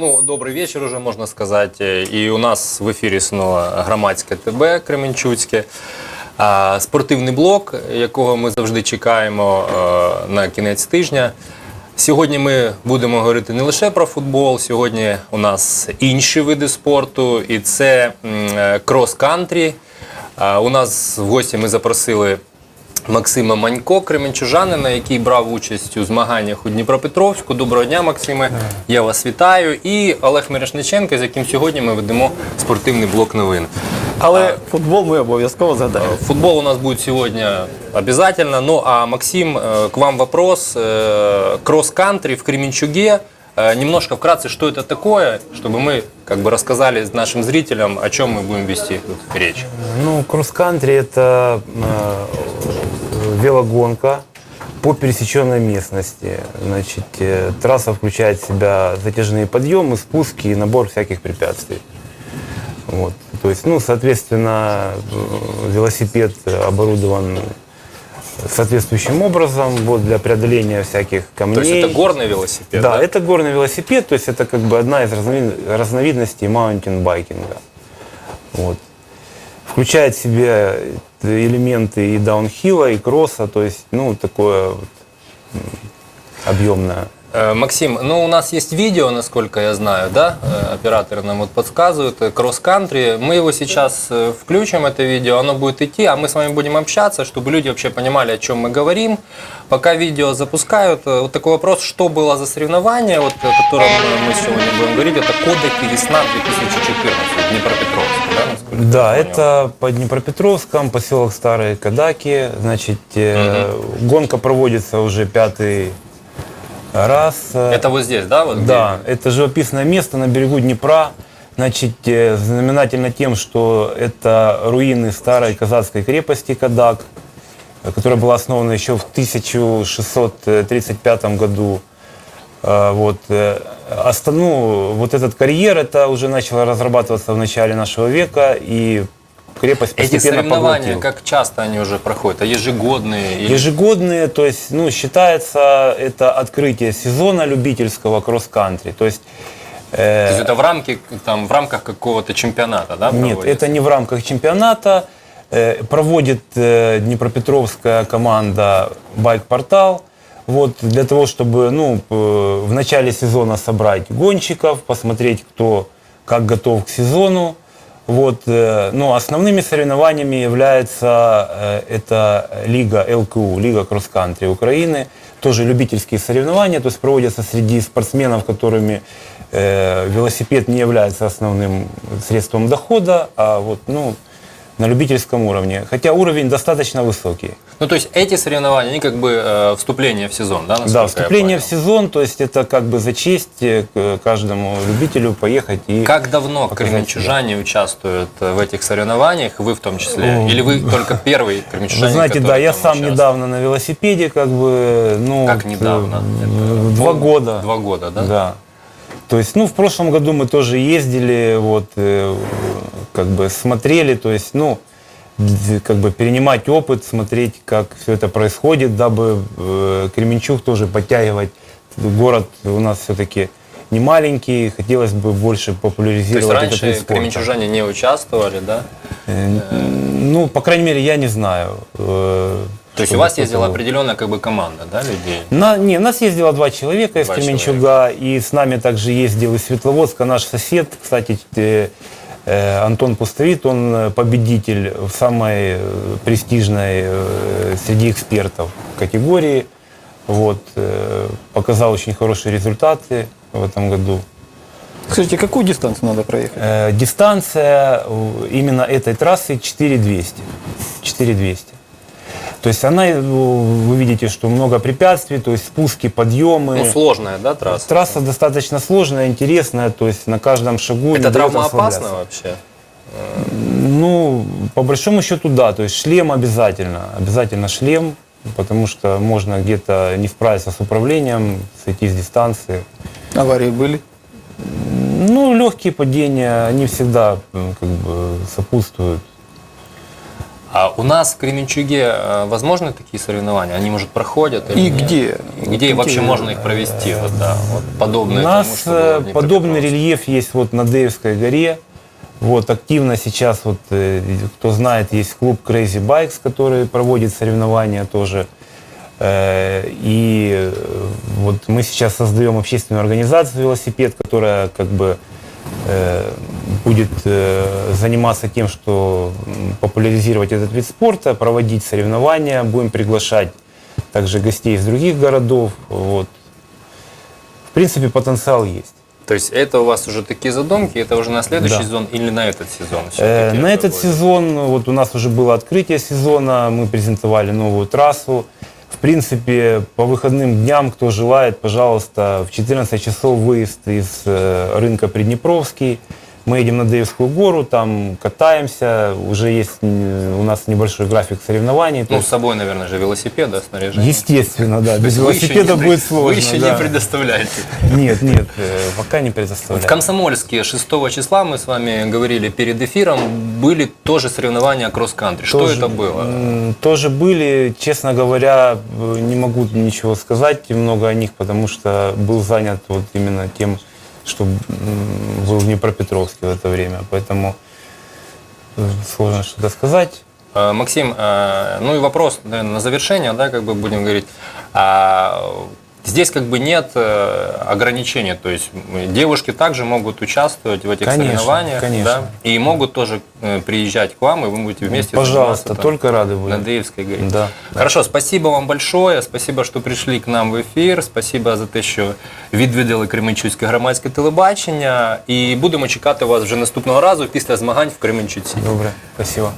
Ну, добрий вечір, уже можна сказати. І у нас в ефірі снова громадське ТБ Кременчуцьке. Спортивний блок, якого ми завжди чекаємо е, на кінець тижня. Сьогодні ми будемо говорити не лише про футбол, сьогодні у нас інші види спорту, і це е, крос-кантрі. У нас в гості ми запросили Максима Манько, кременчужанина, який брав участь у змаганнях у Дніпропетровську. Доброго дня, Максиме. Я вас вітаю. І Олег Мирошниченко, з яким сьогодні ми ведемо спортивний блок новин. Але футбол ми обов'язково згадаємо. Футбол у нас будет сегодня обязательно. Ну а Максим, э, к вам вопрос. Э, Кросс-кантри в Кременчуге. Э, Немножко вкратце, что это такое, чтобы мы как бы рассказали нашим зрителям, о чем мы будем вести тут речь. Ну, кросс-кантри – это э, велогонка по пересеченной местности. Значит, э, трасса включает в себя затяжные подъемы, спуски и набор всяких препятствий. Вот. То есть, ну, соответственно, э, велосипед оборудован соответствующим образом вот, для преодоления всяких камней. То есть это горный велосипед? Да, это горный велосипед, то есть это как бы одна из разновид- разновидностей маунтинбайкинга. Вот. Включает в себя элементы и даунхилла, и кросса, то есть, ну, такое вот, объемное. Э, Максим, ну у нас есть видео, насколько я знаю, да? Э, Операторы нам вот подсказывают, э, кросс-кантри. Мы его сейчас включим, это видео, оно будет идти, а мы с вами будем общаться, чтобы люди вообще понимали, о чем мы говорим. Пока видео запускают, вот такой вопрос, что было за соревнование, вот, о котором мы сегодня будем говорить, это Кодеки Весна 2014, Днепропетровск, да? Да, это по Днепропетровском, поселок Старые Кадаки. Значит, э, гонка проводится уже пятый раз. Э, Это вот здесь, да? Вот где- Да, это живописное место на берегу Днепра. Значит, э, знаменательно тем, что это руины старой казацкой крепости Кадак, э, которая была основана еще в 1635 году. Вот, э, оста- ну, вот этот карьер, это уже начало разрабатываться в начале нашего века, и крепость Эти постепенно соревнования, поглотила. как часто они уже проходят? А ежегодные? или- Ежегодные, то есть, ну, считается это открытие сезона любительского кросс-кантри. То есть, э, То есть это в, рамке, там, в рамках какого-то чемпионата, да? Нет, проводится? это не в рамках чемпионата. Э, Проводит э, Днепропетровская команда «Байк-портал». Вот, для того, чтобы ну, в начале сезона собрать гонщиков, посмотреть, кто как готов к сезону. Вот, э, но основными соревнованиями является э, это лига ЛКУ, лига кросс-кантри Украины. Тоже любительские соревнования, то есть проводятся среди спортсменов, которыми э, велосипед не является основным средством дохода, а вот, ну, на любительском уровне. Хотя уровень достаточно высокий. Ну, то есть эти соревнования, они как бы э, вступление в сезон, да? да, вступление в сезон, то есть это как бы за честь э, каждому любителю поехать и... Как давно кременчужане участвуют э, в этих соревнованиях, вы в том числе? Или вы только первый Вы кременчужанин, знаете, да, я сам участвует? недавно на велосипеде, как бы, ну... Как недавно? э, Это Два года. Два года, да? Да. То есть, ну, в прошлом году мы тоже ездили, вот, как бы смотрели, то есть, ну, как бы перенимать опыт, смотреть, как все это происходит, дабы э, Кременчуг тоже подтягивать. Город у нас все-таки не маленький, хотелось бы больше То есть популяризировать этот раньше спорта. кременчужане не участвовали, да? Э, Ну, по крайней мере, я не знаю. э, То есть у вас ездила определенная как бы команда, да, людей? На, не, нас ездило два человека из Два Кременчуга, и с нами также ездил из Светловодска наш сосед, кстати, э, Антон Пустовит, он э, победитель в самой э, престижной э, среди экспертов категории. Вот, э, показал очень хорошие результаты в этом году. Скажите, какую дистанцию надо проехать? Э, дистанция э, именно этой трассы 4200. 4200. То есть она, э, вы видите, что много препятствий, то есть спуски, подъемы. Ну, сложная, да, трасса? Трасса достаточно сложная, интересная, то есть на каждом шагу. Это травмоопасно вообще? Ну, по большому счету, да. То есть шлем обязательно. Обязательно шлем, потому что можно где-то не справиться с управлением, сойти с дистанции. Аварии были? Ну, легкие падения, они всегда как бы сопутствуют. А у нас в Кременчуге э, возможны такие соревнования? Они, может, проходят? или И нет? где? Где вообще можно их провести? Вот, да, вот У подобное тому, нас было э, подобный рельеф есть вот на Деевской горе. Вот активно сейчас, вот, э, кто знает, есть клуб Crazy Bikes, который проводит соревнования тоже. И вот мы сейчас создаем общественную организацию велосипед, которая как бы будет э, заниматься тем, что популяризировать этот вид спорта, проводить соревнования, будем приглашать также гостей из других городов. Вот. В принципе, потенциал есть. То есть это у вас уже такие задумки, это уже на следующий Да. сезон или на этот сезон? Э, На это этот будет? сезон, вот у нас уже было открытие сезона, мы презентовали новую трассу. В принципе, по выходным дням, кто желает, пожалуйста, в 14 часов выезд из э, рынка Приднепровский. Мы едем на Деевскую гору, там катаемся, уже есть м, у нас небольшой график соревнований. Ну, с собой, наверное, же велосипед, да, снаряжение? естественно, да, без велосипеда будет сложно. Вы еще не предоставляете. Нет, нет, э, пока не В предоставляем. Комсомольске 6 числа мы с вами говорили перед эфиром, были тоже соревнования кросс-кантри. Что это было? Тоже были, честно говоря, э, не могу ничего сказать много о них, потому что был занят вот именно тем, что был в Днепропетровске в это время, поэтому э, сложно что-то сказать. Э, Максим, э, ну и вопрос наверное, на завершение, да, как бы будем говорить. А, Здесь как бы нет э, ограничений, то есть м, девушки также могут участвовать в этих Конечно, соревнованиях, конечно. да, и могут тоже э, приезжать к вам, и вы будете вместе Пожалуйста, заниматься там только рады на будем. Деевской горе. Да. Хорошо, спасибо вам большое. Спасибо, що прийшли к нам в ефір. Спасибо за те, що відвідали Кременчуцьке громадське телебачення. І будемо чекати вас вже наступного разу після змагань в Кременчуці. Добре, спасибо.